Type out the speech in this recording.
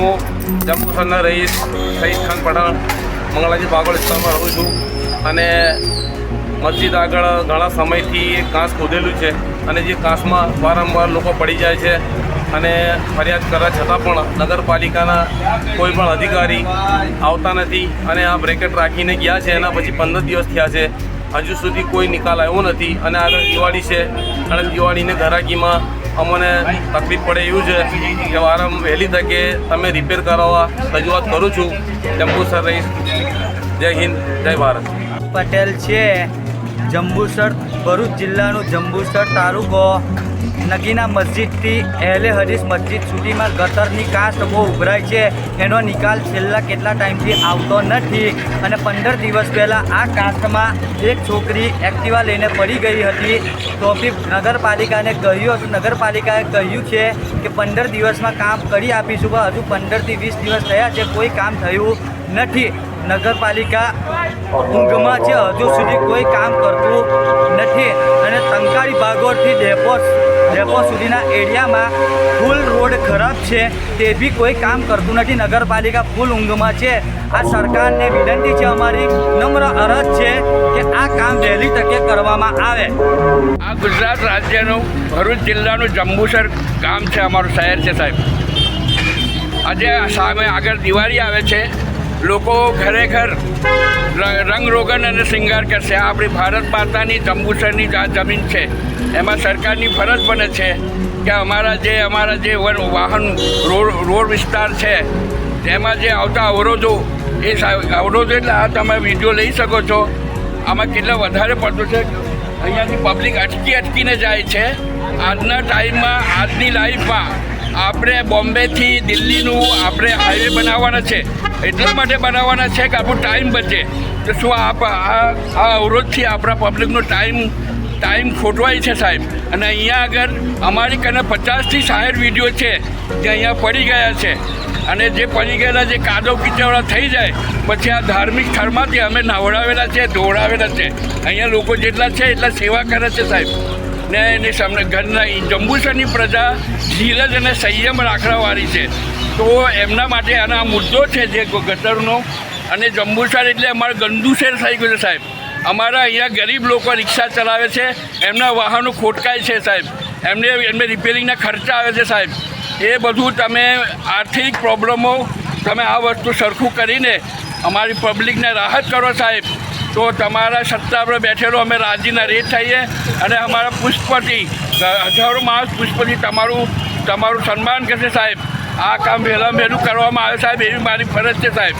હું જંબુસરના રહીશ સહીદ ખાન પઠાણ મંગળાજી બાગોળ વિસ્તારમાં રહું છું અને મસ્જિદ આગળ ઘણા સમયથી એક કાંસ ખોદેલું છે અને જે કાંસમાં વારંવાર લોકો પડી જાય છે અને ફરિયાદ કરવા છતાં પણ નગરપાલિકાના કોઈ પણ અધિકારી આવતા નથી અને આ બ્રેકેટ રાખીને ગયા છે એના પછી પંદર દિવસ થયા છે હજુ સુધી કોઈ નિકાલ આવ્યો નથી અને આગળ દિવાળી છે અને દિવાળીને ઘરાકીમાં અમને તકલીફ પડે એવું છે કે વારમ વહેલી તકે તમે રિપેર કરાવવા રજૂઆત કરું છું. જંબુસર રહીશ. જય હિન્દ, જય ભારત. પટેલ છે. જંબુસર ભરૂચ જિલ્લાનું જંબુસર તાલુકો. નગીના મસ્જિદથી એહલે હરીશ મસ્જિદ સુધીમાં ગટરની કાસ્ટ બહુ ઉભરાય છે. એનો નિકાલ છેલ્લા કેટલા ટાઈમથી આવતો નથી અને પંદર દિવસ પહેલાં આ કાસ્ટમાં એક છોકરી એક્ટિવા લઈને પડી ગઈ હતી. તો બી નગરપાલિકાને કહ્યું હતું નગરપાલિકાએ કહ્યું છે કે પંદર દિવસમાં કામ કરી આપીશું, પણ હજુ પંદરથી વીસ દિવસ થયા છે, કોઈ કામ થયું નથી. નગરપાલિકા ઊંઘમાં છે, હજુ સુધી કોઈ કામ કરતું નથી. અને ટંકારી ભાગોળથી ડેપો ડેપો સુધીના એરિયામાં ફૂલ રોડ ખરાબ છે, તે બી કોઈ કામ કરતું નથી. નગરપાલિકા ફૂલ ઊંઘમાં છે. આ સરકારને વિનંતી છે, અમારી નમ્ર અરજ છે કે આ કામ વહેલી તકે કરવામાં આવે. આ ગુજરાત રાજ્યનું, ભરૂચ જિલ્લાનું જંબુસર ગામ છે, અમારું શહેર છે, સાહેબ. આજે સામે આગળ દિવાળી આવે છે. લોકો ખરેખર રંગરોગન અને શિંગાર કરશે. આ આપણી ભારત માતાની, જંબુસરની જમીન છે. એમાં સરકારની ફરજ બને છે કે અમારા જે અમારા જે વાહન, રોડ રોડ વિસ્તાર છે, તેમાં જે આવતા અવરોધો, એ અવરોધો એટલે આ તમે વીડિયો લઈ શકો છો. આમાં કેટલા વધારે પડતું છે? અહીંયાથી પબ્લિક અટકી અટકીને જાય છે. આજના ટાઈમમાં, આજની લાઈફમાં આપણે બોમ્બેથી દિલ્હીનું આપણે હાઈવે બનાવવાના છે. એટલા માટે બનાવવાના છે કે આપણો ટાઈમ બચે. તો શું આપ આ આ અવરોધથી આપણા પબ્લિકનો ટાઈમ ટાઈમ ખોટવાય છે સાહેબ? અને અહીંયા આગળ અમારી કને પચાસથી સાઠ વીડિયો છે જે અહીંયા પડી ગયા છે. અને જે પડી ગયેલા જે કાદવ કિચવડા થઈ જાય, પછી આ ધાર્મિક સ્થળમાંથી અમે નવડાવેલા છે, ધોવડાવેલા છે. અહીંયા લોકો જેટલા છે એટલા સેવા કરે છે સાહેબ. ને એની સામે ઘરના જંબુસરની પ્રજા ધીરજ અને સંયમ રાખવાવાળી છે. તો એમના માટે આનો આ મુદ્દો છે જે ગટરનો. અને જંબુસર એટલે અમારે ગંદુ શહેર થઈ ગયું છે, સાહેબ. અમારા અહીંયા ગરીબ લોકો રિક્ષા ચલાવે છે, એમના વાહનો ખોટકાય છે, સાહેબ. એમને એમને રિપેરિંગના ખર્ચા આવે છે, સાહેબ. એ બધું તમે આર્થિક પ્રોબ્લેમો, તમે આ વસ્તુ સરખું કરીને અમારી પબ્લિકને રાહત કરો, સાહેબ. તો તમારા સત્તા પર બેઠેલો અમે રાજીના રેટ થઈએ અને અમારા પુષ્પથી હજારો માણસ પુષ્પથી તમારું તમારું સન્માન કરશે સાહેબ. આ કામ વહેલા વહેલું કરવામાં આવે સાહેબ, એવી મારી ફરજ છે સાહેબ.